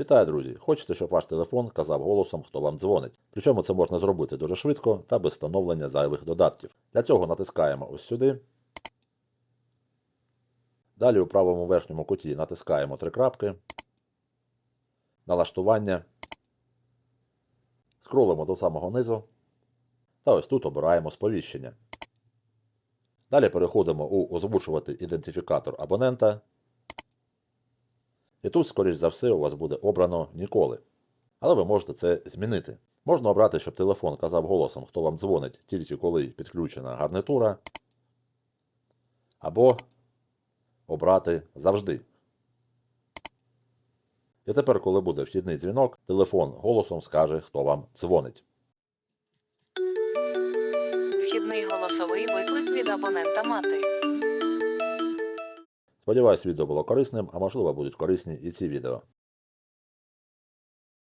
Вітаю, друзі! Хочете, щоб ваш телефон казав голосом, хто вам дзвонить. Причому це можна зробити дуже швидко та без встановлення зайвих додатків. Для цього натискаємо ось сюди. Далі у правому верхньому куті натискаємо три крапки. Налаштування. Скролимо до самого низу. Та ось тут обираємо сповіщення. Далі переходимо у озвучувати ідентифікатор абонента. І тут, скоріш за все, у вас буде обрано ніколи. Але ви можете це змінити. Можна обрати, щоб телефон казав голосом, хто вам дзвонить, тільки коли підключена гарнитура. Або обрати завжди. І тепер, коли буде вхідний дзвінок, телефон голосом скаже, хто вам дзвонить. Вхідний голосовий виклик від абонента мати. Сподіваюсь, відео було корисним, а можливо будуть корисні і ці відео.